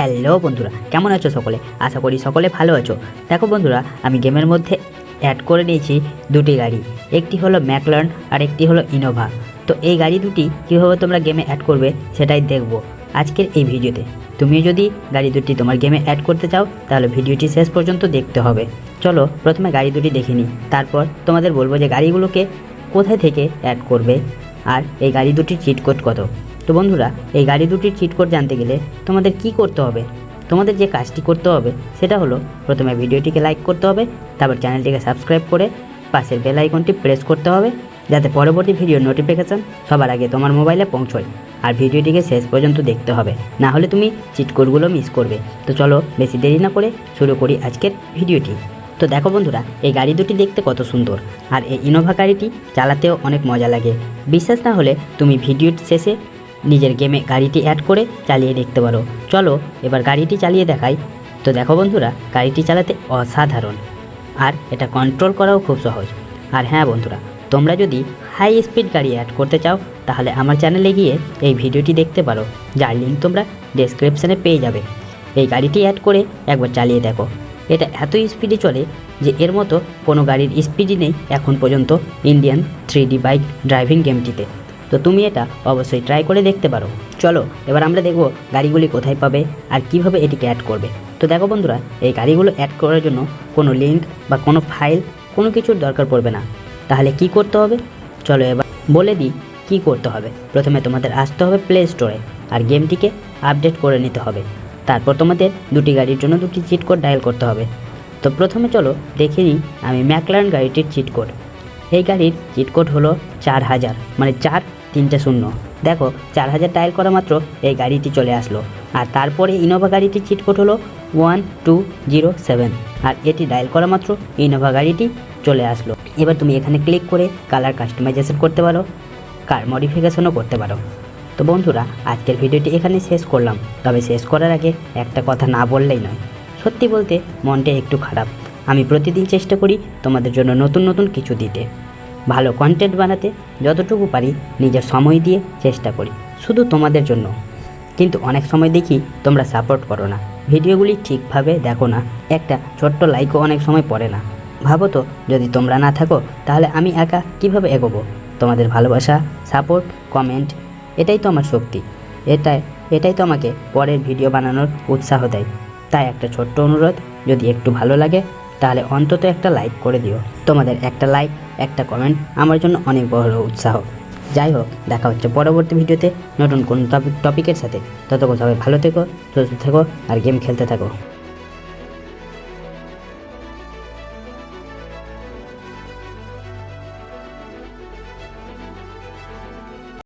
Hello বন্ধুরা, কেমন আছো সকলে? আশা করি সকলে ভালো আছো। দেখো বন্ধুরা, আমি গেমের মধ্যে অ্যাড করে নিয়েছি দুটি গাড়ি। একটি হলো ম্যাকলার্ন আর একটি হলো ইনোভা। তো এই গাড়ি দুটি কীভাবে তোমরা গেমে অ্যাড করবে সেটাই দেখব আজকের এই ভিডিওতে। তুমি যদি গাড়ি দুটি তোমার গেমে অ্যাড করতে চাও, তাহলে ভিডিওটি শেষ পর্যন্ত দেখতে হবে। চলো প্রথমে গাড়ি দুটি দেখে নিই। তারপর তোমাদের বলব যে গাড়িগুলোকে কোথায় থেকে অ্যাড করবে? আর এই গাড়ি দুটির চিট কোড কত? তো বন্ধুরা, এই গাড়ি দুটির চিট কোড জানতে গেলে তোমাদের কি করতে হবে? তোমাদের যে কাজটি করতে হবে, সেটা হলো প্রথমে ভিডিওটিকে লাইক করতে হবে, তারপর চ্যানেলটিকে সাবস্ক্রাইব করে পাশের বেল আইকনটি প্রেস করতে হবে, যাতে পরবর্তী ভিডিওর নোটিফিকেশান সবার আগে তোমার মোবাইলে পৌঁছয়, আর ভিডিওটিকে শেষ পর্যন্ত দেখতে হবে। না হলে তুমি চিট কোডগুলো মিস করবে। তো চলো বেশি দেরি না করে শুরু করি আজকের ভিডিওটি। তো দেখো বন্ধুরা, এই গাড়ি দুটি দেখতে কত সুন্দর, আর এই ইনোভা গাড়িটি চালাতেও অনেক মজা লাগে। বিশ্বাস না হলে তুমি ভিডিওর শেষে নিজের গেমে গাড়িটি অ্যাড করে চালিয়ে দেখতে পারো। চলো, এবার গাড়িটি চালিয়ে দেখাই। তো দেখো বন্ধুরা, গাড়িটি চালাতে অসাধারণ। আর এটা কন্ট্রোল করাও খুব সহজ। আর হ্যাঁ বন্ধুরা, তোমরা যদি হাই স্পিড গাড়ি অ্যাড করতে চাও, তাহলে আমার চ্যানেলে গিয়ে এই ভিডিওটি দেখতে পারো। যার লিঙ্ক তোমরা ডেসক্রিপশানে পেয়ে যাবে। এই গাড়িটি অ্যাড করে একবার চালিয়ে দেখো। এটা এত স্পিডে চলে যে এর মতো কোনো গাড়ির স্পিডই নেই এখন পর্যন্ত ইন্ডিয়ান থ্রি বাইক ড্রাইভিং গেমটিতে তো তুমি এটা অবশ্যই ট্রাই করে দেখতে পারো। চলো, এবার আমরা দেখব গাড়িগুলি কোথায় পাবে আর কীভাবে এটিকে অ্যাড করবে। তো দেখো বন্ধুরা, এই গাড়িগুলো অ্যাড করার জন্য কোনো লিঙ্ক বা কোনো ফাইল কোনো কিছুর দরকার পড়বে না। তাহলে কি করতে হবে? চলো এবার বলে দিই কি করতে হবে। প্রথমে তোমাদের আসতে হবে প্লে স্টোরে আর গেমটিকে আপডেট করে নিতে হবে। তারপর তোমাদের দুটি গাড়ির জন্য দুটি চিট কোড ডায়াল করতে হবে। তো প্রথমে চলো দেখে নিই আমি ম্যাকলার্ন গাড়িটির চিট কোড এই গাড়ির চিট কোড হলো চার হাজার মানে চার তিনটে শূন্য। দেখো চার হাজার ডায়াল করা মাত্র এই গাড়িটি চলে আসলো। আর তারপরে ইনোভা গাড়িটির চিট কোড হলো ওয়ান টু জিরো সেভেন আর এটি ডায়াল করা মাত্র ইনোভা গাড়িটি চলে আসলো। এবার তুমি এখানে ক্লিক করে কালার কাস্টমাইজেশন করতে পারো কার মডিফিকেশনও করতে পারো। তো বন্ধুরা, আজকের ভিডিওটি এখানে শেষ করলাম। তবে শেষ করার আগে একটা কথা না বললেই নয়। সত্যি বলতে মনটা একটু খারাপ। আমি প্রতিদিন চেষ্টা করি তোমাদের জন্য নতুন নতুন কিছু দিতে। ভালো কন্টেন্ট বানাতে যতটুকু পারি নিজের সময় দিয়ে চেষ্টা করি, শুধু তোমাদের জন্য। কিন্তু অনেক সময় দেখি তোমরা সাপোর্ট করো না। ভিডিওগুলি ঠিকভাবে দেখো না। একটা ছোট্ট লাইকও অনেক সময় পড়ে না। ভাবো তো, যদি তোমরা না থাকো, তাহলে আমি একা কীভাবে এগোবো? তোমাদের ভালোবাসা সাপোর্ট কমেন্ট এটাই তো আমার শক্তি। এটাই এটাই তো আমাকে পরের ভিডিও বানানোর উৎসাহ দেয়। তাই একটা ছোট্ট অনুরোধ, যদি একটু ভালো লাগে তাহলে অন্তত একটা লাইক করে দিও। তোমাদের একটা লাইক একটা কমেন্ট আমার জন্য অনেক বড় উৎসাহ। যাই হোক, দেখা হচ্ছে পরবর্তী ভিডিওতে নতুন কোন টপিক টপিকের সাথে। ততক্ষণ সবাই ভালো থেকো, সুস্থ থেকো, আর গেম খেলতে থাকো।